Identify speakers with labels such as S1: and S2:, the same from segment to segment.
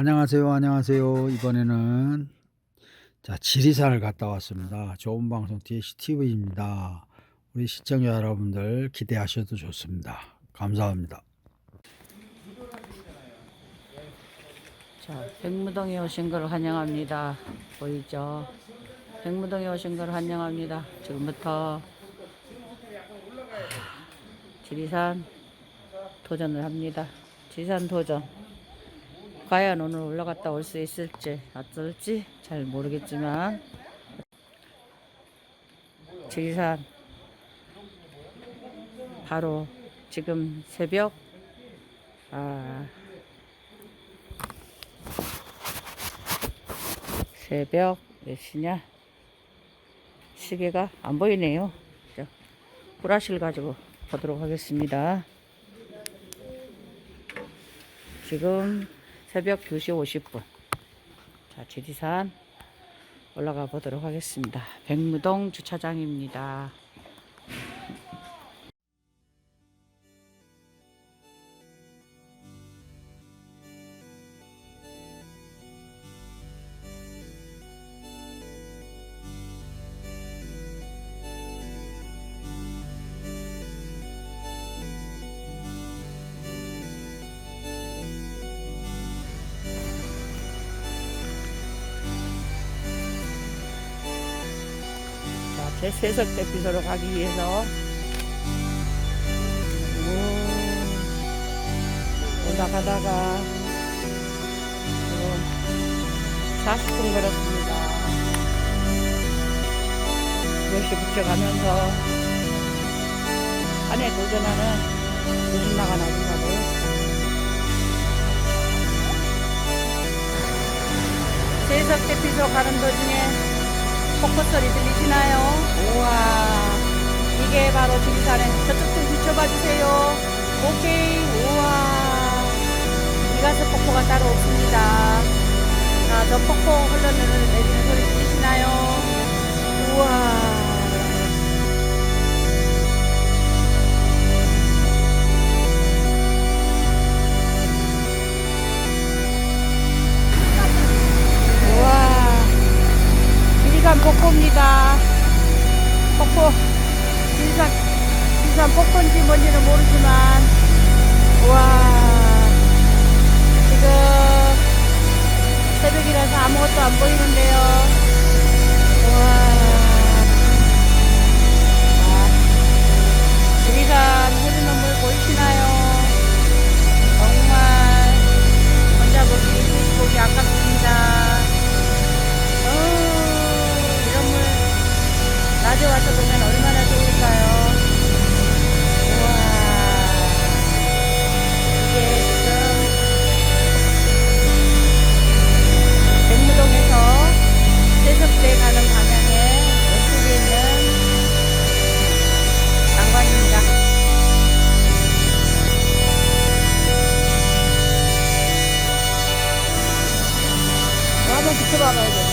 S1: 안녕하세요. 안녕하세요. 이번에는 자, 지리산을 갔다 왔습니다. 좋은 방송 DHTV입니다. 우리 시청자 여러분들 기대하셔도 좋습니다. 감사합니다.
S2: 자, 백무동에 오신 걸 환영합니다. 보이죠? 백무동에 오신 걸 환영합니다. 지금부터 지리산 도전을 합니다. 지리산 도전. 과연 오늘 올라갔다 올 수 있을지 어떨지 잘 모르겠지만 지리산 바로 지금 새벽 아 새벽 몇 시냐? 시계가 안 보이네요. 자, 브라시를 가지고 보도록 하겠습니다. 지금 새벽 2시 50분. 자, 지리산 올라가 보도록 하겠습니다. 백무동 주차장입니다. 자, 제 세석 대피소로 가기 위해서. 오, 올라가다가 지금 40분 걸었습니다. 몇시 붙여가면서. 산에 도전하는 나간 아줌마들. 세석 대피소 가는 도중에 폭포 소리 들리시나요? 우와. 이게 바로 지리산의 저쪽 좀 비춰봐 주세요. 오케이. 우와. 이가스 폭포가 따로 없습니다. 자저 폭포 흘러내리는 소리 들리시나요? 우와 지리산 폭포입니다. 폭포, 지리산, 지리산 폭포인지 뭔지는 모르지만, 와, 지금 새벽이라서 아무것도 안 보이는데요. 낮에 와서 보면 얼마나 좋을까요? 우와, 이게 지금 백무동에서 세석대 가는 방향에 왼쪽에 있는 장관입니다. 너 한번 비춰봐봐야 돼.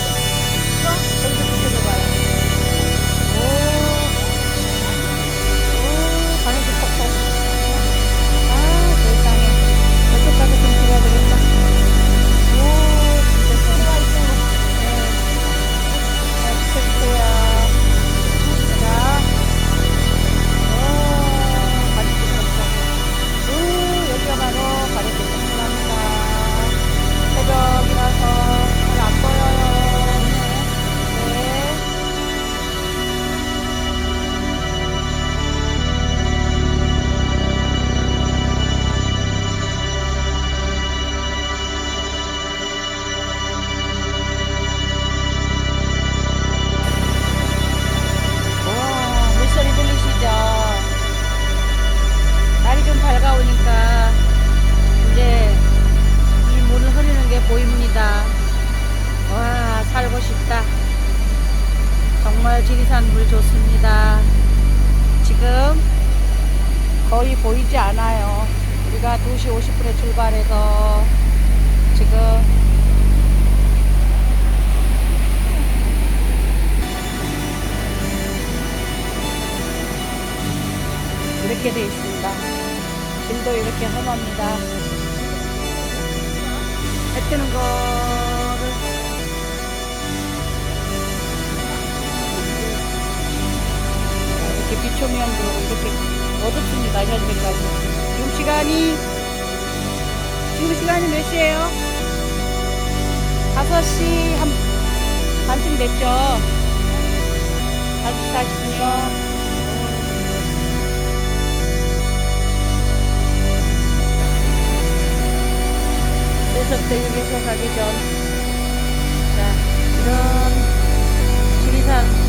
S2: 이렇게 돼 있습니다. 길도 이렇게 험합니다. 해 뜨는 거를 이렇게 비초면도 이렇게 어둡습니다 현재까지 지금 시간이 지금 시간이 몇 시예요? 5시 한 반쯤 됐죠 5시 40분이요 세석대역에서 가기 전, 자, 이런 지리산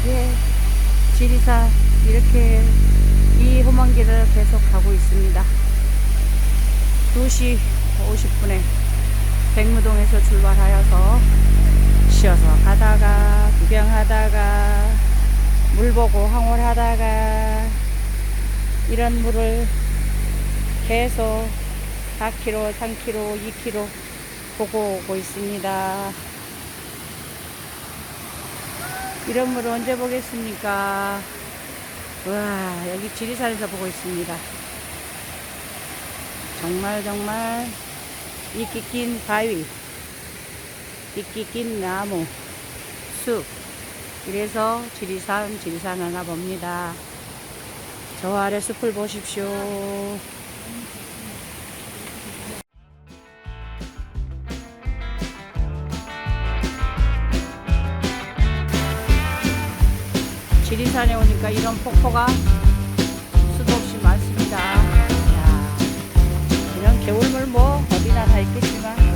S2: 이게 지리산 이렇게 이 험한 길을 계속 가고 있습니다. 2시 50분에 백무동에서 출발하여서 쉬어서 가다가 구경하다가 물 보고 황홀하다가 이런 물을 계속 4km, 3km, 2km 보고 오고 있습니다. 이런 물 언제 보겠습니까? 와, 여기 지리산에서 보고 있습니다. 정말 정말 이끼 낀 바위, 이끼 낀 나무, 숲. 이래서 지리산, 지리산 하나 봅니다. 저 아래 숲을 보십시오. 지리산에 오니까 이런 폭포가 수도 없이 많습니다. 이야, 이런 겨울물 뭐 어디나 다 있겠지만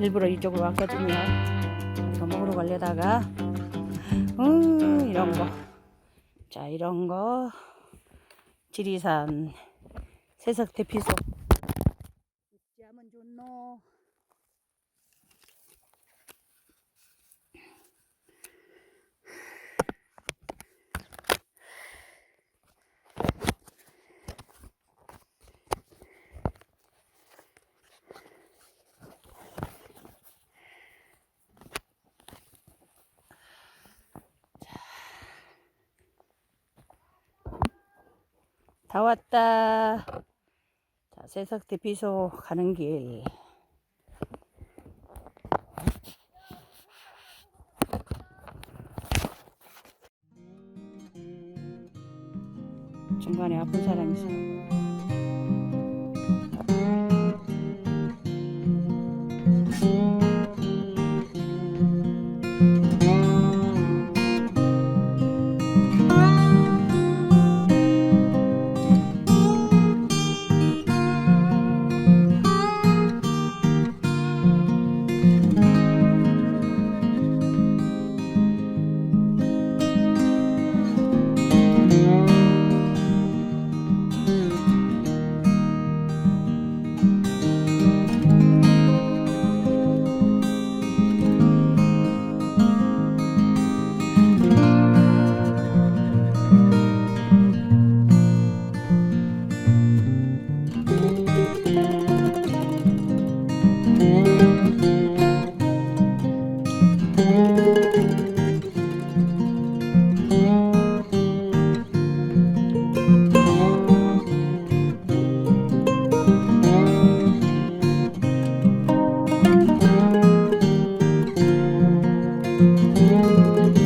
S2: 일부러 이쪽으로 왔거든요. 이거 먹으러 가려다가 음, 이런 거. 자, 이런 거. 지리산 새석 대피소. 입지하면 좋노. 다 왔다. 자, 새석 대피소 가는 길. 야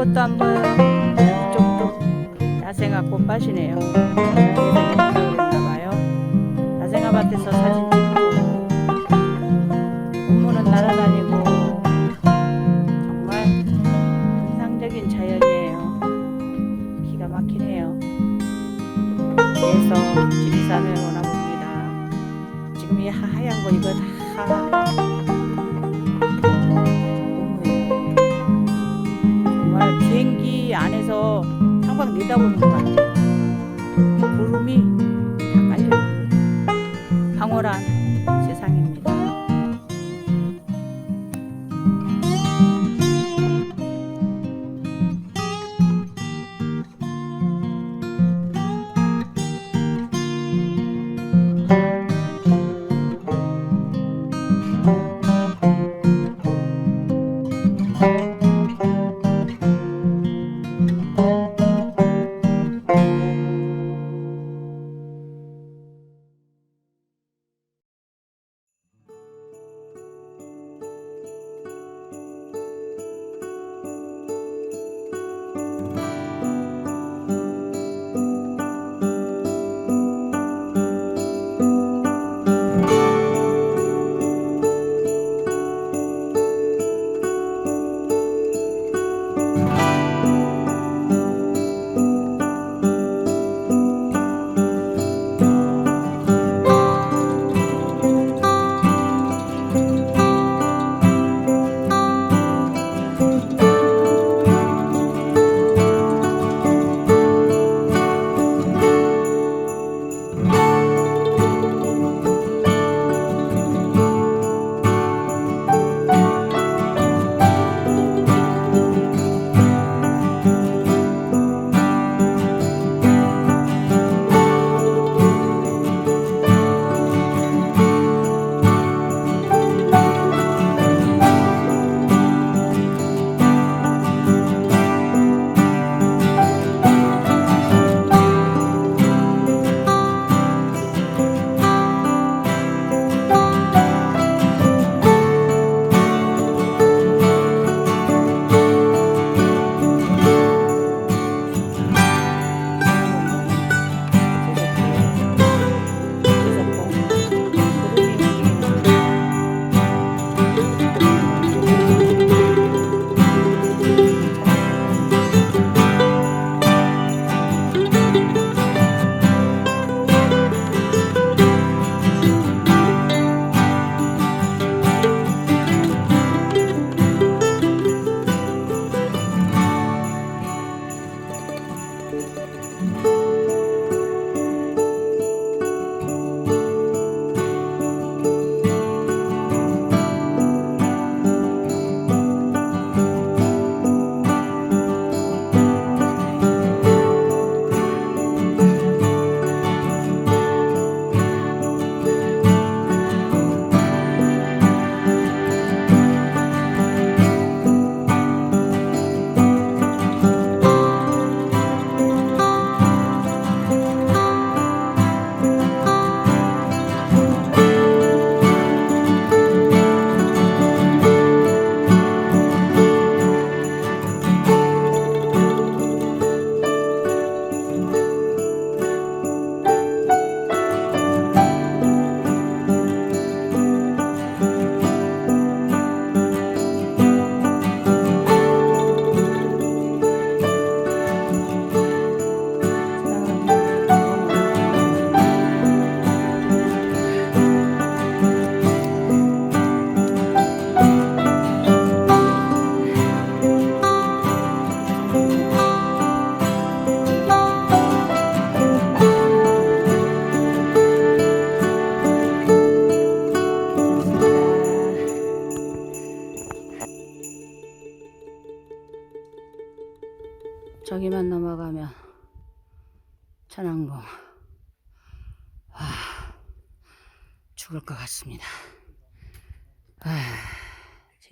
S2: 것도 안 보여요. 이쪽도 야생화 꽃밭이네요. 그랬나봐요. 야생화 밭에서 사진 찍고 공무는 날아다니고 정말 환상적인 자연이에요. 기가 막히네요. 그래서 지리산을 원합니다. 지금 이 하얀 거 이거 다 있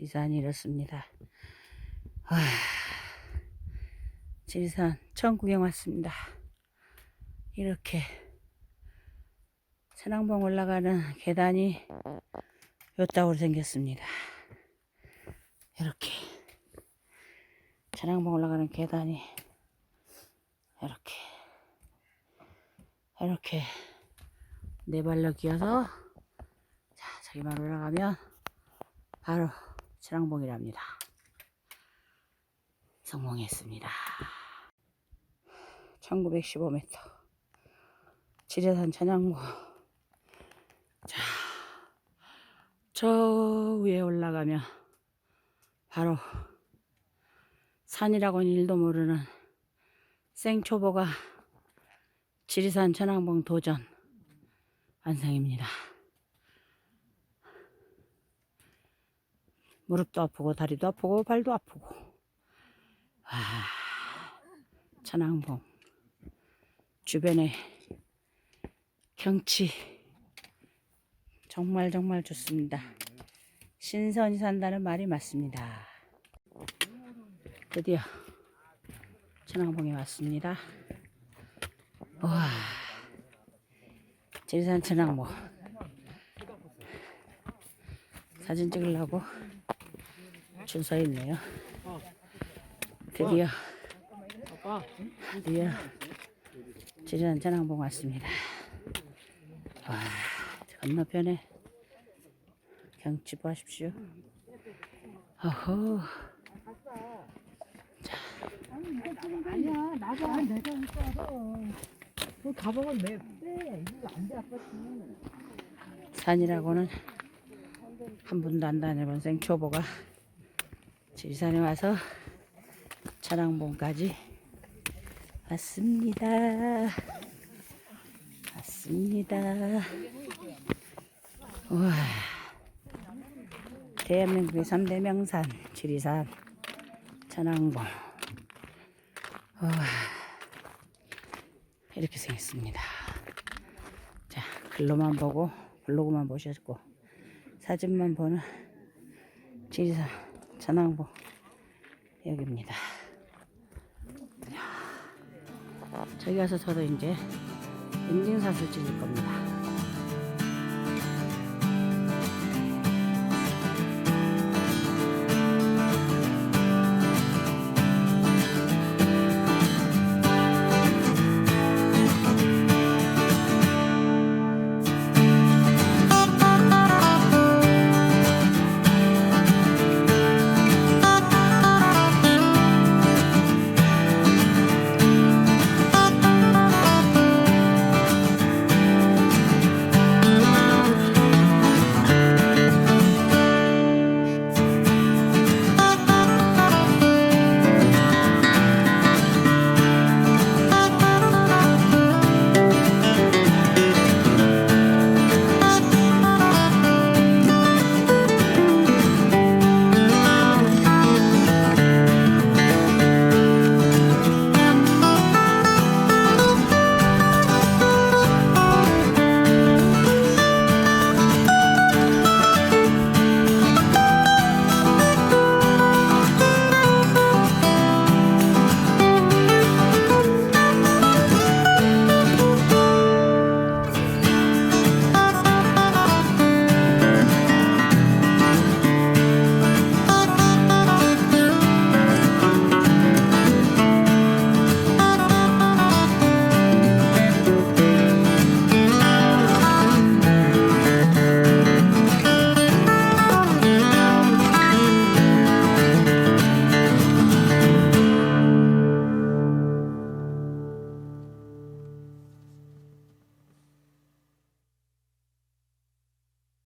S2: 지산이 이렇습니다. 아, 지리산 처음 구경 왔습니다. 이렇게 천왕봉 올라가는 계단이 요따구로 생겼습니다. 이렇게 천왕봉 올라가는 계단이 이렇게 이렇게 네 발로 기어서 자 저기만 올라가면 바로 천왕봉이랍니다. 성공했습니다. 1915m 지리산 천왕봉 자, 저 위에 올라가면 바로 산이라고는 일도 모르는 생초보가 지리산 천왕봉 도전 완성입니다. 무릎도 아프고 다리도 아프고 발도 아프고 와 천왕봉 주변에 경치 정말 정말 좋습니다. 신선이 산다는 말이 맞습니다. 드디어 천왕봉에 왔습니다. 와 지리산 천왕봉 사진 찍으려고 줄 서 있네요. 드디어 드디어 지리산 천왕봉 왔습니다. 와 건너편에 경치 보십시오. 어허.
S3: 아니야, 나가. 내가 있어. 그 가방을 왜 빼? 이거 안 돼, 아빠지.
S2: 산이라고는 한 번도 안 다녀본 생초보가 지리산에 와서 천왕봉까지 왔습니다. 왔습니다. 와, 대한민국의 3대 명산 지리산 천왕봉. 와, 이렇게 생겼습니다. 자, 글로만 보고 블로그만 보셨고 사진만 보는 지리산 천왕봉 여기입니다. 저기 가서 저도 이제 인증샷을 찍을 겁니다.